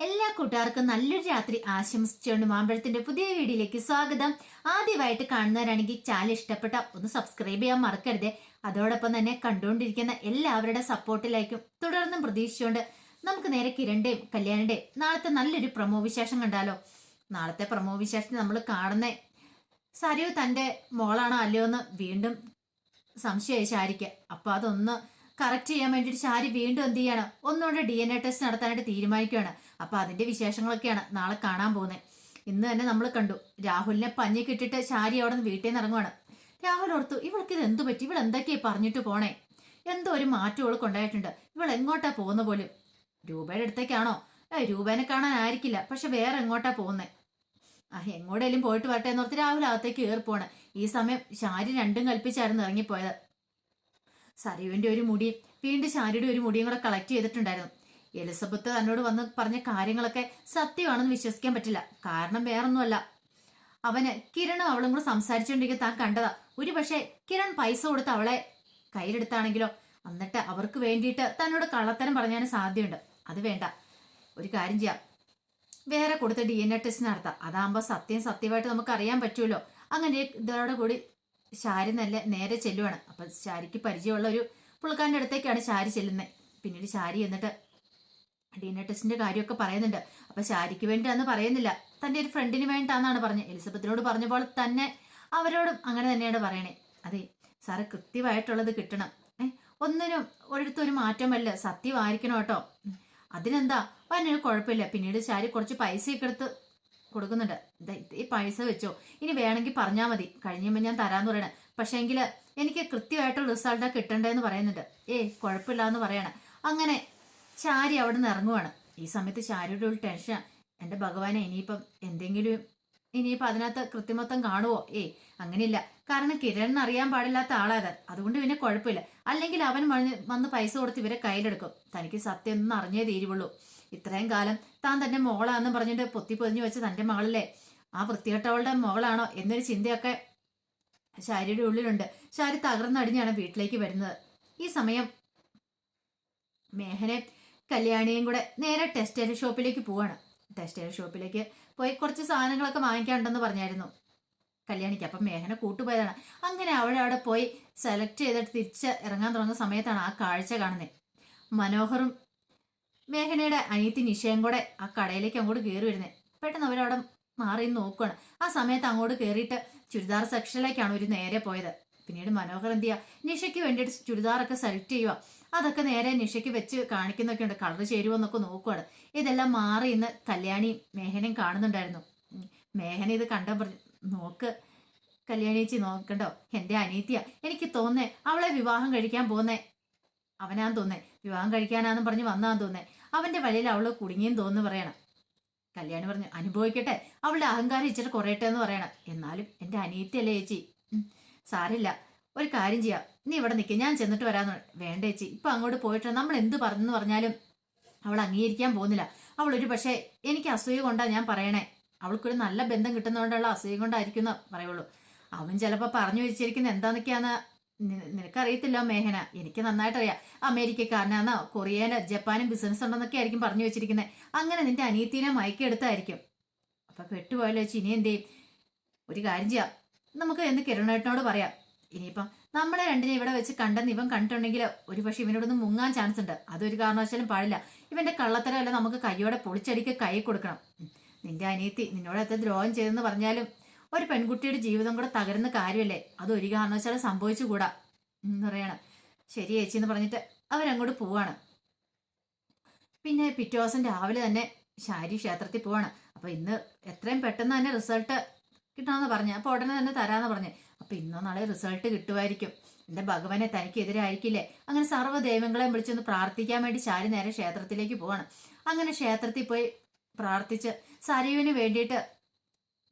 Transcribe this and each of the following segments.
എല്ലാ കൂട്ടുകാർക്കും നല്ലൊരു രാത്രി ആശംസിച്ചുകൊണ്ട് മാമ്പഴത്തിന്റെ പുതിയ വീഡിയോയിലേക്ക് സ്വാഗതം. ആദ്യമായിട്ട് കാണുന്നവരാണെങ്കിൽ ചാനൽ ഇഷ്ടപ്പെട്ട ഒന്ന് സബ്സ്ക്രൈബ് ചെയ്യാൻ മറക്കരുത്. അതോടൊപ്പം തന്നെ കണ്ടുകൊണ്ടിരിക്കുന്ന എല്ലാവരുടെ സപ്പോർട്ടിലേക്കും തുടർന്നും പ്രതീക്ഷിച്ചുകൊണ്ട് നമുക്ക് നേരെ കിരണിന്റെയും കല്യാണിന്റെയും നാളത്തെ നല്ലൊരു പ്രമോ വിശേഷം കണ്ടാലോ? നാളത്തെ പ്രമോ വിശേഷത്തിൽ നമ്മൾ കാണുന്ന സരിയു തന്റെ മോളാണോ അല്ലയോ എന്ന് വീണ്ടും സംശയമായി ശാരിക്ക് അപ്പൊ അതൊന്ന് കറക്റ്റ് ചെയ്യാൻ വേണ്ടിയിട്ട് ശാരി വീണ്ടും എന്ത് ചെയ്യാണ്? ഒന്നുകൂടെ ഡി എൻ എ ടെസ്റ്റ് നടത്താനായിട്ട് തീരുമാനിക്കുകയാണ്. അപ്പൊ അതിന്റെ വിശേഷങ്ങളൊക്കെയാണ് നാളെ കാണാൻ പോകുന്നത്. ഇന്ന് തന്നെ നമ്മൾ കണ്ടു. രാഹുലിനെ പഞ്ഞി കിട്ടിട്ട് ശാരി അവിടെ നിന്ന് വീട്ടിൽ നിന്ന് ഇറങ്ങുവാണ്. രാഹുൽ ഓർത്തു ഇവൾക്ക് ഇത് എന്തു പറ്റി? ഇവൾ എന്തൊക്കെയാ പറഞ്ഞിട്ട് പോണേ? എന്തോ ഒരു മാറ്റം ഇവൾക്ക് ഉണ്ടായിട്ടുണ്ട്. ഇവൾ എങ്ങോട്ടാ പോകുന്ന പോലും? രൂപയുടെ അടുത്തേക്കാണോ? ഏ രൂപേനെ കാണാനായിരിക്കില്ല പക്ഷെ വേറെ എങ്ങോട്ടാ പോകുന്നേ? ആ എങ്ങോട്ടേലും പോയിട്ട് വരട്ടെ എന്നോർത്ത് രാഹുൽ അകത്തേക്ക് ഏറിപ്പോണ് പോണ് ഈ സമയം ശാരി രണ്ടും കൽപ്പിച്ചായിരുന്നു ഇറങ്ങിപ്പോയത്. സരുവിന്റെ ഒരു മുടിയും വീണ്ടും ശാരിയുടെ ഒരു മുടിയും കൂടെ കളക്ട് ചെയ്തിട്ടുണ്ടായിരുന്നു. എലിസബത്ത് തന്നോട് വന്ന് പറഞ്ഞ കാര്യങ്ങളൊക്കെ സത്യമാണെന്ന് വിശ്വസിക്കാൻ പറ്റില്ല. കാരണം വേറൊന്നുമല്ല. അവന് കിരണും അവളും കൂടെ സംസാരിച്ചുകൊണ്ടിരിക്കുന്ന താൻ കണ്ടതാ. ഒരു പക്ഷേ കിരൺ പൈസ കൊടുത്ത് അവളെ കയ്യിലെടുത്താണെങ്കിലോ എന്നിട്ട് അവർക്ക് വേണ്ടിയിട്ട് തന്നോട് കള്ളത്തരം പറഞ്ഞാലും സാധ്യതയുണ്ട്. അത് വേണ്ട. ഒരു കാര്യം ചെയ്യാം. വേറെ കൊടുത്ത് ഡി എൻ എ ടെസ്റ്റ് നടത്താം. അതാകുമ്പോൾ സത്യം സത്യമായിട്ട് നമുക്ക് അറിയാൻ പറ്റുമല്ലോ അങ്ങനെ ഇതോടെ കൂടി ശാരി നല്ല നേരെ ചെല്ലുവാണ്. അപ്പൊ ശാരിക്ക് പരിചയമുള്ള ഒരു പുള്ളിക്കാരന്റെ അടുത്തേക്കാണ് ശാരി ചെല്ലുന്നത് പിന്നീട് ശാരി എന്നിട്ട് ഡി എൻ എ ടെസ്റ്റിന്റെ കാര്യമൊക്കെ പറയുന്നുണ്ട്. അപ്പൊ ശാരിക്ക് വേണ്ടിയാന്ന് പറയുന്നില്ല. തന്റെ ഒരു ഫ്രണ്ടിന് വേണ്ടിട്ടാന്നാണ് പറഞ്ഞത് എലിസബത്തിനോട് പറഞ്ഞപ്പോൾ തന്നെ അവരോടും അങ്ങനെ തന്നെയാണ് പറയണേ. അതെ സാറ് കൃത്യമായിട്ടുള്ളത് കിട്ടണം. ഏ ഒന്നിനും ഒരിടത്തും ഒരു മാറ്റമല്ല. സത്യമായിരിക്കണം കേട്ടോ. അതിനെന്താ? അതിനൊരു കുഴപ്പമില്ല. പിന്നീട് ശാരി കുറച്ച് പൈസയൊക്കെ എടുത്ത് കൊടുക്കുന്നുണ്ട്. ഈ പൈസ വെച്ചോ. ഇനി വേണമെങ്കിൽ പറഞ്ഞാൽ മതി. കഴിഞ്ഞുമ്പോൾ ഞാൻ തരാന്ന് പറയണേ. പക്ഷേങ്കിൽ എനിക്ക് കൃത്യമായിട്ടുള്ള റിസൾട്ടാണ് കിട്ടേണ്ടതെന്ന് പറയുന്നുണ്ട്. ഏയ് കുഴപ്പമില്ല എന്ന് പറയണം. അങ്ങനെ ചാരി അവിടെ നിന്ന് ഇറങ്ങുവാണ്. ഈ സമയത്ത് ചാരിയുടെ ഒരു ടെൻഷൻ എന്റെ ഭഗവാനെ ഇനിയിപ്പം എന്തെങ്കിലും ഇനിയിപ്പം അതിനകത്ത് കൃത്രിമത്വം കാണുവോ? ഏയ് അങ്ങനെയില്ല. കാരണം കിരൺ അറിയാൻ പാടില്ലാത്ത ആളാത് അതുകൊണ്ട് പിന്നെ കുഴപ്പമില്ല. അല്ലെങ്കിൽ അവൻ വന്ന് പൈസ കൊടുത്ത് ഇവരെ കയ്യിലെടുക്കും. തനിക്ക് സത്യം ഒന്നും അറിഞ്ഞേ തീരുവുള്ളൂ ഇത്രയും കാലം താൻ തന്റെ മോളാന്ന് പറഞ്ഞിട്ട് പൊത്തി പൊതിഞ്ഞു വെച്ച തന്റെ മകളല്ലേ? ആ വൃത്തികെട്ടവളുടെ മകളാണോ എന്നൊരു ചിന്തയൊക്കെ ശാരിയുടെ ഉള്ളിലുണ്ട്. ശാരി തകർന്നടിഞ്ഞാണ് വീട്ടിലേക്ക് വരുന്നത്. ഈ സമയം മേഹനെ കല്യാണിയും കൂടെ നേരെ ടെക്സ്റ്റൈൽ ഷോപ്പിലേക്ക് പോവാണ്. ടെക്സ്റ്റൈൽ ഷോപ്പിലേക്ക് പോയി കുറച്ച് സാധനങ്ങളൊക്കെ വാങ്ങിക്കാനുണ്ടെന്ന് പറഞ്ഞായിരുന്നു. കല്യാണിക്ക് അപ്പം മേഘന കൂട്ടുപോയതാണ്. അങ്ങനെ അവിടെ അവിടെ പോയി സെലക്ട് ചെയ്തിട്ട് തിരിച്ച് ഇറങ്ങാൻ തുടങ്ങുന്ന സമയത്താണ് ആ കാഴ്ച കാണുന്നത്. മനോഹറും മേഘനയുടെ അനിയത്തി നിശയും കൂടെ ആ കടയിലേക്ക് അങ്ങോട്ട് കയറി വരുന്നത്. പെട്ടെന്ന് അവരവിടെ മാറി നോക്കുകയാണ് ആ സമയത്ത് അങ്ങോട്ട് കയറിയിട്ട് ചുരിദാർ സെക്ഷനിലേക്കാണ് ഒരു നേരെ പോയത്. പിന്നീട് മനോഹർ എന്ത് ചെയ്യുക നിഷയ്ക്ക് വേണ്ടിയിട്ട് ചുരിദാറൊക്കെ സെലക്ട് ചെയ്യുക അതൊക്കെ നേരെ നിഷയ്ക്ക് വെച്ച് കാണിക്കുന്നൊക്കെ ഉണ്ട്. കളർ ചേരുവെന്നൊക്കെ നോക്കുവാണ്. ഇതെല്ലാം മാറി ഇന്ന് കല്യാണി മേഹനയും കാണുന്നുണ്ടായിരുന്നു. മേഹന ഇത് കണ്ട നോക്ക്. കല്യാണിച്ചി നോക്കണ്ടോ? എന്റെ അനീത്തിയ എനിക്ക് തോന്നേ അവളെ വിവാഹം കഴിക്കാൻ പോന്നേ. അവനാന്ന് തോന്നേ. വിവാഹം കഴിക്കാനാന്ന് പറഞ്ഞ് വന്നാന്ന് തോന്നേ. അവന്റെ വഴിയിൽ അവൾ കുടുങ്ങിയും തോന്നുന്നു പറയണം. കല്യാണി പറഞ്ഞു അനുഭവിക്കട്ടെ. അവളുടെ അഹങ്കാരം ഇച്ചിരി കുറയട്ടെ എന്ന് പറയണം. എന്നാലും എന്റെ അനിയത്തിയല്ലേ ചേച്ചി? സാരില്ല ഒരു കാര്യം ചെയ്യാം. നീ ഇവിടെ നിൽക്കുക ഞാൻ ചെന്നിട്ട് വരാന്ന് വേണ്ട ചേച്ചി. ഇപ്പൊ അങ്ങോട്ട് പോയിട്ട് നമ്മൾ എന്ത് പറഞ്ഞെന്ന് പറഞ്ഞാലും അവൾ അംഗീകരിക്കാൻ പോകുന്നില്ല. അവൾ ഒരു പക്ഷേ എനിക്ക് അസൂയ കൊണ്ടാ ഞാൻ പറയണേ. അവൾക്കൊരു നല്ല ബന്ധം കിട്ടുന്നതുകൊണ്ടുള്ള അസൂയ കൊണ്ടായിരിക്കും എന്ന് പറയുള്ളൂ. അവൻ ചിലപ്പോൾ പറഞ്ഞു വെച്ചിരിക്കുന്നത് എന്താന്നൊക്കെയാന്ന് നിനക്കറിയത്തില്ല മേഹന. എനിക്ക് നന്നായിട്ട് അറിയാം അമേരിക്കക്കാരനാന്നോ കൊറിയയിൽ ജപ്പാനും ബിസിനസ് ഉണ്ടെന്നൊക്കെ ആയിരിക്കും പറഞ്ഞു വെച്ചിരിക്കുന്നത് അങ്ങനെ നിന്റെ അനിയത്തിനെ മയക്കെടുത്തായിരിക്കും അപ്പൊ പെട്ടുപോയല്ലോ ചേച്ചി. ഇനി എന്ത് ചെയ്യും? ഒരു കാര്യം ചെയ്യാം. നമുക്ക് എന്ന് കിരണേട്ടനോട് പറയാം. ഇനിയിപ്പം നമ്മളെ രണ്ടിനെ ഇവിടെ വെച്ച് കണ്ടെന്ന് ഇവൻ കണ്ടിട്ടുണ്ടെങ്കിൽ ഒരു പക്ഷെ ഇവനോടൊന്ന് മുങ്ങാൻ ചാൻസ് ഉണ്ട്. അതൊരു കാരണവശാലും പാടില്ല. ഇവന്റെ കള്ളത്തരമല്ല നമുക്ക് കൈയോടെ പൊളിച്ചടിക്ക് കൈ കൊടുക്കണം. നിന്റെ അനിയത്തി നിന്നോട് എത്ര ദ്രോഹം ചെയ്തെന്ന് പറഞ്ഞാലും ഒരു പെൺകുട്ടിയുടെ ജീവിതം കൂടെ തകരുന്ന കാര്യമല്ലേ? അത് ഒരു കാരണവശാലും സംഭവിച്ചുകൂടാ? എന്ന് പറയണം. ശരി ചേച്ചി എന്ന് പറഞ്ഞിട്ട് അവരങ്ങോട്ട് പോവാണ്. പിന്നെ പിറ്റേ ദിവസം രാവിലെ തന്നെ ശാരി ക്ഷേത്രത്തിൽ പോവാണ്. അപ്പൊ ഇന്ന് എത്രയും പെട്ടെന്ന് തന്നെ റിസൾട്ട് കിട്ടണമെന്ന് പറഞ്ഞു. അപ്പോൾ ഉടനെ തന്നെ തരാമെന്ന് പറഞ്ഞു. അപ്പോൾ ഇന്നോ നാളെ റിസൾട്ട് കിട്ടുമായിരിക്കും. എന്റെ ഭഗവാനെ തനിക്കെതിരായിരിക്കില്ലേ അങ്ങനെ സർവ ദൈവങ്ങളെയും വിളിച്ചൊന്ന് പ്രാർത്ഥിക്കാൻ വേണ്ടി ശാരി നേരെ ക്ഷേത്രത്തിലേക്ക് പോവാണ്. അങ്ങനെ ക്ഷേത്രത്തിൽ പോയി പ്രാർത്ഥിച്ച് സരയുവിന് വേണ്ടിയിട്ട്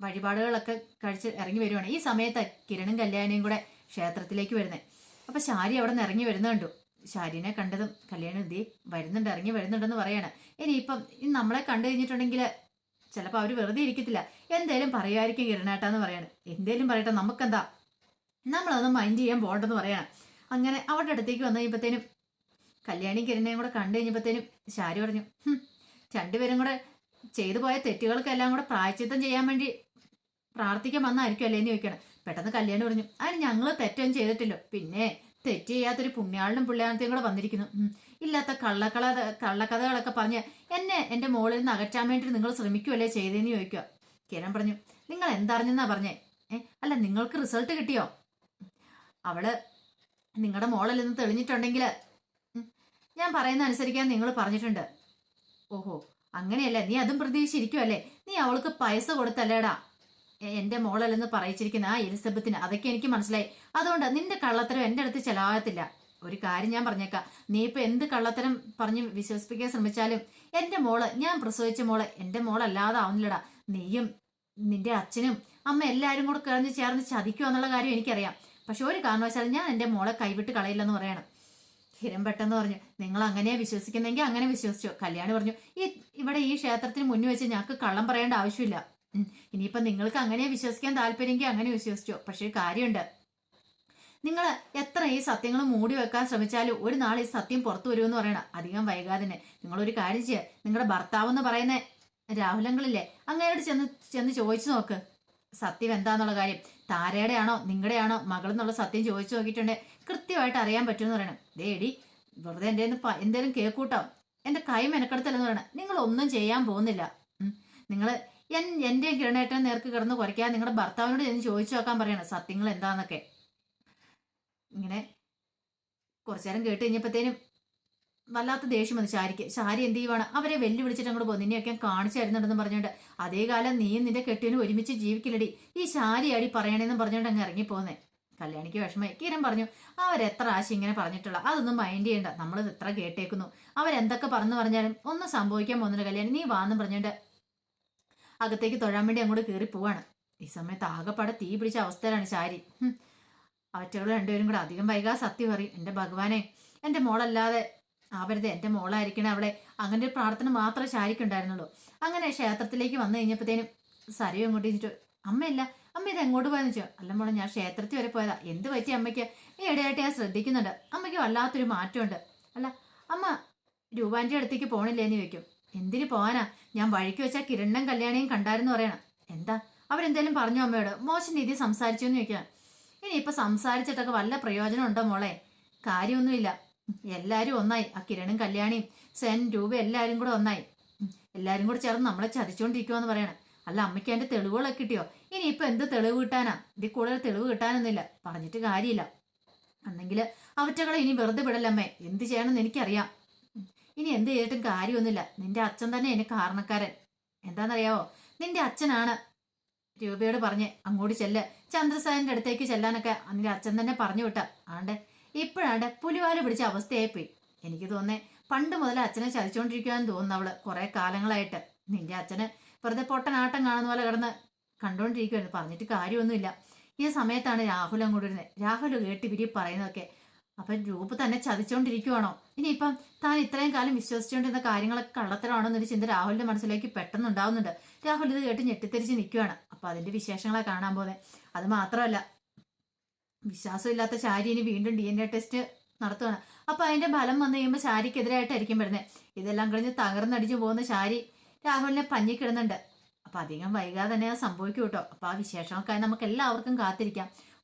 വഴിപാടുകളൊക്കെ കഴിച്ച് ഇറങ്ങി വരുവാണ്. ഈ സമയത്ത് കിരണും കല്യാണിയും കൂടെ ക്ഷേത്രത്തിലേക്ക് വരുന്നത് അപ്പം ശാരി അവിടെ നിന്ന് ഇറങ്ങി വരുന്ന കണ്ടു. ശാരിനെ കണ്ടതും കല്യാണം എന്തി വരുന്നുണ്ട് ഇറങ്ങി വരുന്നുണ്ടെന്ന് പറയാണ്. ഇനിയിപ്പം ഇനി നമ്മളെ കണ്ടു കഴിഞ്ഞിട്ടുണ്ടെങ്കിൽ ചിലപ്പോൾ അവർ വെറുതെ ഇരിക്കത്തില്ല. എന്തേലും പറയുമായിരിക്കും കിരണേട്ടാന്ന് പറയാണ്. എന്തേലും പറയട്ടെ നമുക്കെന്താ? നമ്മളതൊന്നും മൈൻഡ് ചെയ്യാൻ പോകണ്ടെന്ന് പറയണം. അങ്ങനെ അവരുടെ അടുത്തേക്ക് വന്നു കഴിയുമ്പോഴത്തേനും കല്യാണി കിരണയും കൂടെ കണ്ടു കഴിഞ്ഞപ്പോഴത്തേനും ശാരി പറഞ്ഞു "ഹും, രണ്ടുപേരും കൂടെ ചെയ്തു പോയ തെറ്റുകൾക്കെല്ലാം കൂടെ പ്രായച്ചിത്തം ചെയ്യാൻ വേണ്ടി പ്രാർത്ഥിക്കാൻ വന്നായിരിക്കും അല്ലേന്ന് ചോദിക്കണം പെട്ടെന്ന് കല്യാണി പറഞ്ഞു അതിന് ഞങ്ങൾ തെറ്റൊന്നും ചെയ്തിട്ടില്ല. പിന്നെ തെറ്റ് ചെയ്യാത്തൊരു പുണ്യാളിനും പുള്ളിയാണത്തെയും കൂടെ വന്നിരിക്കുന്നു. ഇല്ലാത്ത കള്ളക്കള കള്ളക്കഥകളൊക്കെ പറഞ്ഞ് എന്നെ എന്റെ മോളിൽ നിന്ന് അകറ്റാൻ വേണ്ടി നിങ്ങൾ ശ്രമിക്കുമല്ലേ ചെയ്തതെന്ന് ചോദിക്കുക കിരൺ പറഞ്ഞു നിങ്ങൾ എന്തറിഞ്ഞെന്നാ പറഞ്ഞേ? ഏ അല്ല നിങ്ങൾക്ക് റിസൾട്ട് കിട്ടിയോ? അവൾ നിങ്ങളുടെ മോളിൽ നിന്ന് തെളിഞ്ഞിട്ടുണ്ടെങ്കിൽ ഞാൻ പറയുന്ന അനുസരിക്കാൻ നിങ്ങൾ പറഞ്ഞിട്ടുണ്ട്. ഓഹോ അങ്ങനെയല്ലേ? നീ അതും പ്രതീക്ഷിച്ചിരിക്കുമല്ലേ നീ അവൾക്ക് പൈസ കൊടുത്തല്ലേടാ? എന്റെ മോളല്ലെന്ന് പറയിച്ചിരിക്കുന്ന ആ എലിസബത്തിന് അതൊക്കെ എനിക്ക് മനസ്സിലായി. അതുകൊണ്ട് നിന്റെ കള്ളത്തരം എന്റെ അടുത്ത് ചെലവാകത്തില്ല ഒരു കാര്യം ഞാൻ പറഞ്ഞേക്കാം. നീ ഇപ്പൊ എന്ത് കള്ളത്തരം പറഞ്ഞ് വിശ്വസിപ്പിക്കാൻ ശ്രമിച്ചാലും എന്റെ മോൾ ഞാൻ പ്രസവിച്ച മോൾ എന്റെ മോളല്ലാതെ ആവുന്നില്ലടാ. നീയും നിന്റെ അച്ഛനും അമ്മ എല്ലാരും കൂടെ കിഴഞ്ഞ് ചേർന്ന് ചതിക്കുക എന്നുള്ള കാര്യം എനിക്കറിയാം. പക്ഷെ ഒരു കാരണവശാലും ഞാൻ എന്റെ മോളെ കൈവിട്ട് കളയില്ലെന്ന് പറയണം. ഹിരം പെട്ടെന്ന് പറഞ്ഞു നിങ്ങൾ അങ്ങനെയാ വിശ്വസിക്കുന്നെങ്കിൽ അങ്ങനെ വിശ്വസിച്ചു. കല്യാണി പറഞ്ഞു ഈ ഇവിടെ ഈ ക്ഷേത്രത്തിന് മുന്നിൽ വെച്ച് ഞങ്ങൾക്ക് കള്ളം പറയേണ്ട ആവശ്യമില്ല. ഇനിയിപ്പം നിങ്ങൾക്ക് അങ്ങനെ വിശ്വസിക്കാൻ താല്പര്യമെങ്കിൽ അങ്ങനെ വിശ്വസിച്ചോ. പക്ഷേ കാര്യമുണ്ട് നിങ്ങൾ എത്ര ഈ സത്യങ്ങൾ മൂടി വെക്കാൻ ശ്രമിച്ചാലും ഒരു നാൾ ഈ സത്യം പുറത്തു വരുമെന്ന് പറയണം. അധികം വൈകാതെ തന്നെ നിങ്ങളൊരു കാര്യം ചെയ്യുക നിങ്ങളുടെ ഭർത്താവ് എന്ന് പറയുന്ന രാഹുലങ്ങളില്ലേ അങ്ങേരോട് ചെന്ന് ചെന്ന് ചോദിച്ചു നോക്ക്. സത്യം എന്താന്നുള്ള കാര്യം. താരയുടെ ആണോ നിങ്ങളുടെ ആണോ മകളെന്നുള്ള സത്യം ചോദിച്ചു നോക്കിയിട്ടുണ്ടെങ്കിൽ കൃത്യമായിട്ട് അറിയാൻ പറ്റുമെന്ന് പറയണം. ദേടി വെറുതെ എന്റെ എന്തേലും കേൾക്കൂട്ടോ. എന്റെ കൈ മെനക്കെടുത്തല്ലെന്ന് പറയണം. നിങ്ങൾ ഒന്നും ചെയ്യാൻ പോകുന്നില്ല. നിങ്ങൾ എൻ എന്റെ കിരണേട്ടൻ നേർക്ക് കിടന്ന് കുറയ്ക്കാൻ നിങ്ങളുടെ ഭർത്താവിനോട് ചെന്ന് ചോദിച്ചു നോക്കാൻ പറയണം. സത്യങ്ങൾ എന്താന്നൊക്കെ. ഇങ്ങനെ കുറച്ചു നേരം കേട്ട് കഴിഞ്ഞപ്പോഴത്തേനും വല്ലാത്ത ദേഷ്യം വന്നു. ശാരിക്ക് ശാരി എന്ത് ചെയ്യുവാണ്? അവരെ വെല്ലുവിളിച്ചിട്ട് അങ്ങോട്ട് പോകും നിന്നെയൊക്കെ കാണിച്ചു തരുന്നുണ്ടെന്ന് പറഞ്ഞുകൊണ്ട്. അതേ കാലം നീയും നിന്റെ കെട്ടിയനും ഒരുമിച്ച് ജീവിക്കില്ലടി. ഈ ശാരി അടി പറയണേന്നും പറഞ്ഞുകൊണ്ട് അങ്ങ് ഇറങ്ങിപ്പോന്നേ. കല്യാണിക്ക് വിഷമമായി. കിരൺ പറഞ്ഞു അവരെത്ര ആശയം ഇങ്ങനെ പറഞ്ഞിട്ടുള്ള? അതൊന്നും മൈൻഡ് ചെയ്യണ്ട. നമ്മൾ എത്ര കേട്ടേക്കുന്നു. അവരെന്തൊക്കെ പറഞ്ഞു പറഞ്ഞാലും ഒന്നും സംഭവിക്കാൻ പോകുന്നില്ല കല്യാണി. നീ വാന്നും പറഞ്ഞുകൊണ്ട് അകത്തേക്ക് തൊഴാൻ വേണ്ടി അങ്ങോട്ട് കയറി പോവാണ്. ഈ സമയത്ത് ആകെപ്പാടെ തീ പിടിച്ച അവസ്ഥയിലാണ് ശാരി. അവറ്റകൾ രണ്ടുപേരും കൂടെ അധികം വൈകാതെ സത്യം പറയും. എന്റെ ഭഗവാനെ എന്റെ മോളല്ലാതെ ആവരുത് എന്റെ മോളായിരിക്കണേ അവളെ. അങ്ങനെ ഒരു പ്രാർത്ഥന മാത്രമേ ശാരിക്കുണ്ടായിരുന്നുള്ളൂ അങ്ങനെ ക്ഷേത്രത്തിലേക്ക് വന്നു കഴിഞ്ഞപ്പോഴത്തേനും സരയും അങ്ങോട്ട് ചോദിച്ചിട്ട് അമ്മയില്ല അമ്മ ഇത് എങ്ങോട്ട് പോയെന്ന് വെച്ചോ അല്ല മോളെ ഞാൻ ക്ഷേത്രത്തിൽ വരെ പോയതാ. എന്ത് പറ്റി അമ്മയ്ക്ക്? ഈ ഇടയായിട്ട് ഞാൻ ശ്രദ്ധിക്കുന്നുണ്ട്. അമ്മയ്ക്ക് വല്ലാത്തൊരു മാറ്റമുണ്ട്. അല്ല അമ്മ രൂപാന്റെ അടുത്തേക്ക് പോണില്ലേന്ന് ചോദിക്കും. എന്തിന് പോകാനാ ഞാൻ വഴിക്ക് വെച്ചാൽ കിരണ്ണൻ കല്യാണിയും കണ്ടായിരുന്നു പറയണം. എന്താ? അവരെന്തേലും പറഞ്ഞു അമ്മയോട്? മോശം രീതിയിൽ സംസാരിച്ചു എന്ന് ചോദിക്കാം ഇനിയിപ്പൊ സംസാരിച്ചിട്ടൊക്കെ വല്ല പ്രയോജനം ഉണ്ടോ മോളെ? കാര്യമൊന്നുമില്ല. എല്ലാരും ഒന്നായി. ആ കിരണും കല്യാണിയും സെൻ രൂപ എല്ലാരും കൂടെ ഒന്നായി. എല്ലാരും കൂടെ ചേർന്ന് നമ്മളെ ചതിച്ചോണ്ടിരിക്കുവെന്ന് പറയണം. അല്ല അമ്മയ്ക്ക് അതിന്റെ തെളിവുകളൊക്കെ കിട്ടിയോ? ഇനി ഇപ്പൊ എന്ത് തെളിവ് കിട്ടാനാ? ഇതിൽ കൂടുതൽ തെളിവ് കിട്ടാനൊന്നുമില്ല. പറഞ്ഞിട്ട് കാര്യമില്ല. അന്നെങ്കിൽ അവറ്റകളെ ഇനി വെറുതെ വിടല്ലമ്മേ എന്ത് ചെയ്യണമെന്ന് എനിക്കറിയാം. ഇനി എന്ത് ചെയ്തിട്ടും കാര്യമൊന്നുമില്ല. നിന്റെ അച്ഛൻ തന്നെ എന്നെ കാരണക്കാരൻ. എന്താണെന്നറിയാവോ? നിന്റെ അച്ഛനാണ് രൂപയോട് പറഞ്ഞ് അങ്ങോട്ട് ചെല്ല്. ചന്ദ്രസായന്റെ അടുത്തേക്ക് ചെല്ലാനൊക്കെ നിന്റെ അച്ഛൻ തന്നെ പറഞ്ഞു വിട്ട. ആണ്ട് ഇപ്പോഴാണ്ട് പുലിവാൽ പിടിച്ച അവസ്ഥയായിപ്പോയി. എനിക്ക് തോന്നേ പണ്ട് മുതൽ അച്ഛനെ ചതിച്ചോണ്ടിരിക്കുകയെന്ന് തോന്നുന്നു അവൾ കുറെ കാലങ്ങളായിട്ട്. നിന്റെ അച്ഛന് വെറുതെ പൊട്ടനാട്ടം കാണുന്ന പോലെ കിടന്ന് കണ്ടോണ്ടിരിക്കുവായിരുന്നു. പറഞ്ഞിട്ട് കാര്യമൊന്നുമില്ല. ഈ സമയത്താണ് രാഹുൽ അങ്ങോട്ട് വരുന്നത് രാഹുൽ കേട്ട് പിരി പറയുന്നതൊക്കെ അപ്പൊ രൂപ തന്നെ ചതിച്ചോണ്ടിരിക്കുവാണോ? ഇനിയിപ്പം താൻ ഇത്രയും കാലം വിശ്വസിച്ചുകൊണ്ടിരുന്ന കാര്യങ്ങളൊക്കെ കള്ളത്തരമാണോ എന്നൊരു ചിന്ത രാഹുലിന്റെ മനസ്സിലേക്ക് പെട്ടെന്ന് ഉണ്ടാവുന്നുണ്ട് രാഹുൽ ഇത് കേട്ട് ഞെട്ടിത്തിരിച്ച് നിൽക്കുകയാണ് അപ്പൊ അതിന്റെ വിശേഷങ്ങളെ കാണാൻ പോകുന്നത് അത് മാത്രമല്ല വിശ്വാസമില്ലാത്ത ശാരി ഇനി വീണ്ടും ഡി എൻ എ ടെസ്റ്റ് നടത്തുകയാണ് അപ്പൊ അതിന്റെ ഫലം വന്നു കഴിയുമ്പോൾ ശാരിക്കെതിരായിട്ടായിരിക്കും വരുന്നത് ഇതെല്ലാം കഴിഞ്ഞ് തകർന്നടിച്ചു പോകുന്ന ശാരി രാഹുലിനെ പഞ്ഞിക്കിടുന്നുണ്ട് അപ്പൊ അധികം വൈകാതെ തന്നെ സംഭവിക്കും കേട്ടോ അപ്പൊ ആ വിശേഷങ്ങൾക്കായി നമുക്ക് എല്ലാവർക്കും കാത്തിരിക്കാം.